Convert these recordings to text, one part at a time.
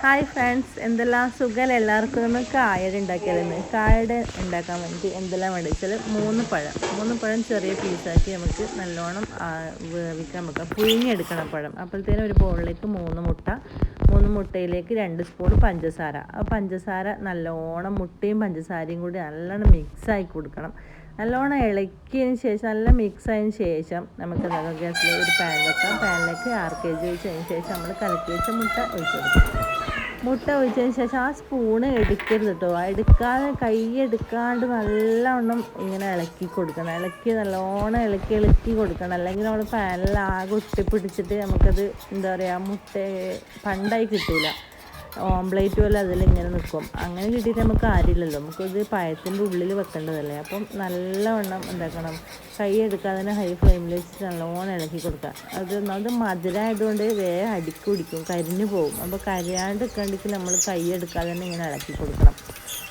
Hi friends എന്തെല്ലാം സുഖം എല്ലാവർക്കും നമ്മൾ കായട ഉണ്ടാക്കിയാലെന്ന് കായട ഉണ്ടാക്കാൻ വേണ്ടി എന്തെല്ലാം വേണ്ടി വെച്ചാൽ മൂന്ന് പഴം. മൂന്ന് പഴം ചെറിയ പീസാക്കി നമുക്ക് നല്ലോണം വേവിക്കാൻ വെക്കാം. പുഴുങ്ങിയെടുക്കണം പഴം. അപ്പോഴത്തേനും ഒരു ബോളിലേക്ക് മൂന്ന് മുട്ട മൂന്ന് മുട്ടയിലേക്ക് രണ്ട് സ്പൂൺ പഞ്ചസാര. ആ പഞ്ചസാര നല്ലോണം മുട്ടയും പഞ്ചസാരയും കൂടി നല്ലോണം മിക്സായി കൊടുക്കണം. നല്ലോണം ഇളക്കിയതിന് ശേഷം നല്ല മിക്സ് ആയതിന് ശേഷം നമുക്ക് ഗ്യാസിൽ ഒരു പാൻ വെക്കാം. പാനിലേക്ക് ആർ കെ ജി ഒഴിച്ചതിന് ശേഷം നമ്മൾ കലക്കി വെച്ച മുട്ട ഒഴിച്ചു കൊടുക്കും. മുട്ട ഒഴിച്ചതിന് ശേഷം ആ സ്പൂണ് എടുക്കരുത് കേട്ടോ എടുക്കാതെ കൈ എടുക്കാണ്ട് നല്ലവണ്ണം ഇങ്ങനെ ഇളക്കി കൊടുക്കണം. ഇളക്കി നല്ലോണം ഇളക്കി ഇളക്കി കൊടുക്കണം. അല്ലെങ്കിൽ നമ്മൾ പാനിൽ ആകെ ഒട്ടിപ്പിടിച്ചിട്ട് നമുക്കത് എന്താ പറയുക മുട്ട പണ്ടായി കിട്ടൂല. ഓംപ്ലേറ്റ് പോലെ അതിലിങ്ങനെ നിൽക്കും അങ്ങനെ കിട്ടിയിട്ട് നമുക്ക് ആരില്ലല്ലോ നമുക്കിത് പഴത്തിന്റെ ഉള്ളിൽ വെക്കേണ്ടതല്ലേ. അപ്പം നല്ലവണ്ണം എന്താക്കണം? കൈ എടുക്കാതെ ഹൈ ഫ്ലെയിമിൽ വെച്ച് നല്ലോണം ഇളക്കി കൊടുക്കുക. അത് ഒന്നാമത് മധുരമായതുകൊണ്ട് വേഗം അടിക്ക് പിടിക്കും കരിഞ്ഞു പോകും. അപ്പോൾ കരിയാണ്ട് നിൽക്കണ്ടെങ്കിൽ നമ്മൾ കൈ എടുക്കാതെ തന്നെ ഇങ്ങനെ ഇളക്കി കൊടുക്കണം.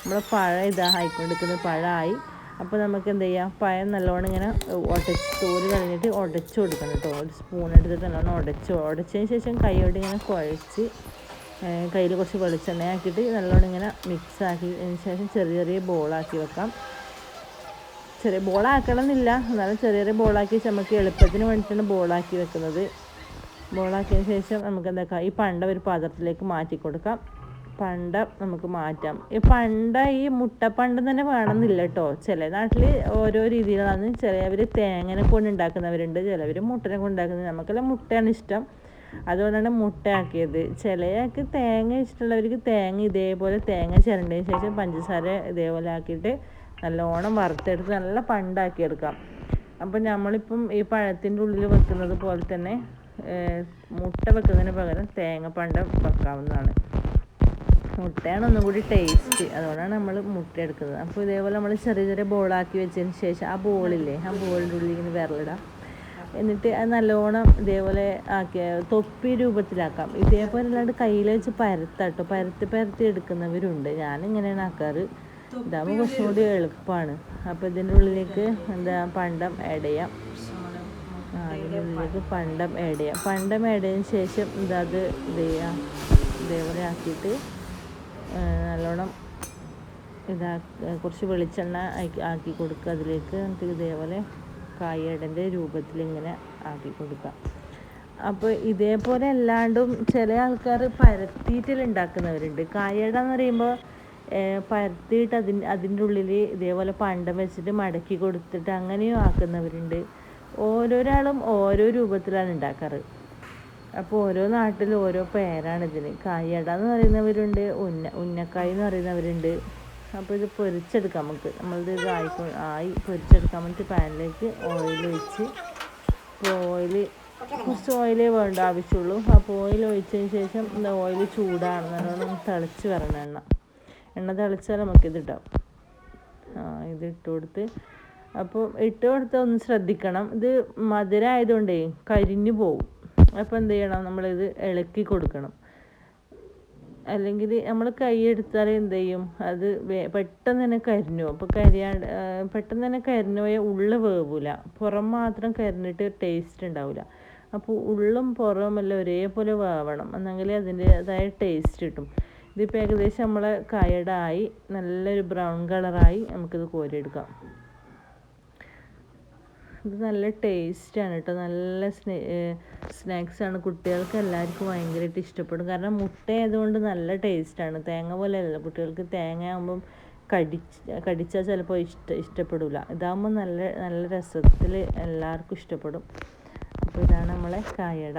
നമ്മൾ പഴം ഇതാ ആയിക്കൊണ്ടിരിക്കുന്നത് പഴമായി. അപ്പോൾ നമുക്ക് എന്ത് ചെയ്യാം? പഴം നല്ലോണം ഇങ്ങനെ ഉടച്ച് തോൽ കളഞ്ഞിട്ട് ഉടച്ച് കൊടുക്കണം കേട്ടോ. ഒരു സ്പൂൺ എടുത്തിട്ട് നല്ലോണം ഉടച്ച് ഉടച്ചതിന് ശേഷം കൈയോട് ഇങ്ങനെ കുഴച്ച് കയ്യിൽ കുറച്ച് വെളിച്ചെണ്ണ ആക്കിയിട്ട് നല്ലോണം ഇങ്ങനെ മിക്സ് അതിന് ശേഷം ചെറിയ ചെറിയ ബോളാക്കി വെക്കാം. ചെറിയ ബോളാക്കണം എന്നില്ല എന്നാലും ചെറിയ ചെറിയ ബോളാക്കി നമുക്ക് എളുപ്പത്തിന് വേണ്ടിയിട്ടാണ് ബോളാക്കി വെക്കുന്നത്. ബോളാക്കിയതിന് ശേഷം നമുക്ക് എന്താക്കാം ഈ പണ്ട ഒരു പാത്രത്തിലേക്ക് മാറ്റി കൊടുക്കാം. പണ്ട നമുക്ക് മാറ്റാം. ഈ പണ്ട ഈ മുട്ടപ്പണ്ടം തന്നെ വേണമെന്നില്ല കേട്ടോ. ചില നാട്ടിൽ ഓരോ രീതിയിലാണ്. ചിലവർ തേങ്ങനെ കൊണ്ട് ഉണ്ടാക്കുന്നവരുണ്ട്. ചിലവർ മുട്ടനെ കൊണ്ട് ഉണ്ടാക്കുന്നത് നമുക്കെല്ലാം മുട്ടയാണ് ഇഷ്ടം. അതുകൊണ്ടാണ് മുട്ടയാക്കിയത്. ചിലയാൾക്ക് തേങ്ങ ഇഷ്ടമുള്ളവർക്ക് തേങ്ങ ഇതേപോലെ തേങ്ങ ചിരണ്ടതിന് ശേഷം പഞ്ചസാര ഇതേപോലെ ആക്കിയിട്ട് നല്ലോണം വറുത്തെടുത്ത് നല്ല പണ്ടാക്കിയെടുക്കാം അപ്പം നമ്മളിപ്പം ഈ പഴത്തിന്റെ ഉള്ളിൽ വെക്കുന്നത് പോലെ തന്നെ മുട്ട വെക്കുന്നതിന് പകരം തേങ്ങ പണ്ടം വെക്കാവുന്നതാണ്. മുട്ടയാണ് ഒന്നും കൂടി ടേസ്റ്റ് അതുകൊണ്ടാണ് നമ്മൾ മുട്ട എടുക്കുന്നത്. അപ്പോൾ ഇതേപോലെ നമ്മൾ ചെറിയ ചെറിയ ബോളാക്കി വെച്ചതിന് ശേഷം ആ ബോളില്ലേ ആ ബോളിന്റെ ഉള്ളിൽ ഇങ്ങനെ വിരലിടാം. എന്നിട്ട് അത് നല്ലോണം ഇതേപോലെ ആക്കിയ തൊപ്പി രൂപത്തിലാക്കാം. ഇതേപോലെ അല്ലാണ്ട് കയ്യിൽ വെച്ച് പരത്താട്ടോ. പരത്തി പരത്തി എടുക്കുന്നവരുണ്ട്. ഞാനിങ്ങനെയാണ് ആക്കാറ്. ഇതാകുമ്പോൾ കുറച്ചും കൂടി എളുപ്പമാണ് അപ്പോൾ ഇതിന്റെ ഉള്ളിലേക്ക് എന്താ പണ്ടം ആഡ് ചെയ്യാം. ആ അതിന്റെ ഉള്ളിലേക്ക് പണ്ടം ആഡ് ചെയ്യാം. പണ്ടം ആഡ് ചെയ്തതിന് ശേഷം ഇതാ അത് ഇത് ചെയ്യാം. ഇതേപോലെ ആക്കിയിട്ട് നല്ലോണം ഇതാ കുറച്ച് വെളിച്ചെണ്ണ ആക്കി ആക്കി കൊടുക്കുക അതിലേക്ക്. എന്നിട്ട് ഇതേപോലെ കായടന്റെ രൂപത്തിൽ ഇങ്ങനെ ആക്കി കൊടുക്കുക അപ്പോൾ ഇതേപോലെ അല്ലാണ്ടും ചില ആൾക്കാർ പരത്തിയിട്ടിൽ ഉണ്ടാക്കുന്നവരുണ്ട്. കായട എന്ന് പറയുമ്പോൾ പരത്തിയിട്ട് അതിന്റെ അതിന്റെ ഉള്ളിൽ ഇതേപോലെ പണ്ടം വെച്ചിട്ട് മടക്കി കൊടുത്തിട്ട് അങ്ങനെയും ആക്കുന്നവരുണ്ട്. ഓരോരാളും ഓരോ രൂപത്തിലാണ് ഉണ്ടാക്കാറ്. അപ്പോൾ ഓരോ നാട്ടിലും ഓരോ പേരാണ് ഇതിന്. കായട എന്ന് പറയുന്നവരുണ്ട് ഉന്ന ഉന്നക്കായ എന്ന് പറയുന്നവരുണ്ട്. അപ്പോൾ ഇത് പൊരിച്ചെടുക്കാം നമുക്ക്. നമ്മളിത് ഇത് ആയി പൊരിച്ചെടുക്കാൻ വേണ്ടി പാനിലേക്ക് ഓയിൽ ഒഴിച്ച് ഓയിൽ കുറച്ച് ഓയിലേ വേണ്ട ആവശ്യമുള്ളൂ. അപ്പോൾ ഓയിൽ ഒഴിച്ചതിന് ശേഷം എന്താ ഓയിൽ ചൂടാണ് നല്ലോണം തിളച്ച് വരണം എണ്ണ. എണ്ണ തിളച്ചാൽ നമുക്കിത് ഇടാം. ആ ഇത് ഇട്ട് കൊടുത്ത്. അപ്പോൾ ഇട്ട് കൊടുത്ത ഒന്ന് ശ്രദ്ധിക്കണം. ഇത് മധുരമായതുകൊണ്ടേ കരിഞ്ഞു പോവും. അപ്പോൾ എന്ത് ചെയ്യണം? നമ്മളിത് ഇളക്കി കൊടുക്കണം. അല്ലെങ്കിൽ നമ്മൾ കൈ എടുത്താൽ എന്ത് ചെയ്യും? അത് പെട്ടെന്ന് തന്നെ കരിഞ്ഞു അപ്പോൾ കരിയാണ്ട് പെട്ടെന്ന് തന്നെ കരിഞ്ഞു പോയാൽ ഉള്ളു വേവില്ല പുറം മാത്രം കരിഞ്ഞിട്ട് ടേസ്റ്റ് ഉണ്ടാവില്ല അപ്പോൾ ഉള്ളും പുറവും എല്ലാം ഒരേപോലെ വേവണം. എന്നെങ്കിലേ അതിന്റെതായ ടേസ്റ്റ് കിട്ടും. ഇതിപ്പോൾ ഏകദേശം നമ്മളെ ആയി നല്ലൊരു ബ്രൗൺ കളറായി നമുക്കിത് കോരിയെടുക്കാം. ഇത് നല്ല ടേസ്റ്റാണ് കേട്ടോ. നല്ല സ്നേ സ്നാക്സ് ആണ് കുട്ടികൾക്ക് എല്ലാവർക്കും ഭയങ്കരമായിട്ട് ഇഷ്ടപ്പെടും. കാരണം മുട്ട ആയതുകൊണ്ട് നല്ല ടേസ്റ്റാണ്. തേങ്ങ പോലെയല്ല. കുട്ടികൾക്ക് തേങ്ങ ആകുമ്പം കടിച്ച് കടിച്ചാൽ ചിലപ്പോൾ ഇഷ്ട ഇഷ്ടപ്പെടില്ല ഇതാകുമ്പോൾ നല്ല നല്ല രസത്തിൽ എല്ലാവർക്കും ഇഷ്ടപ്പെടും. അപ്പോൾ ഇതാണ് നമ്മളെ കായട.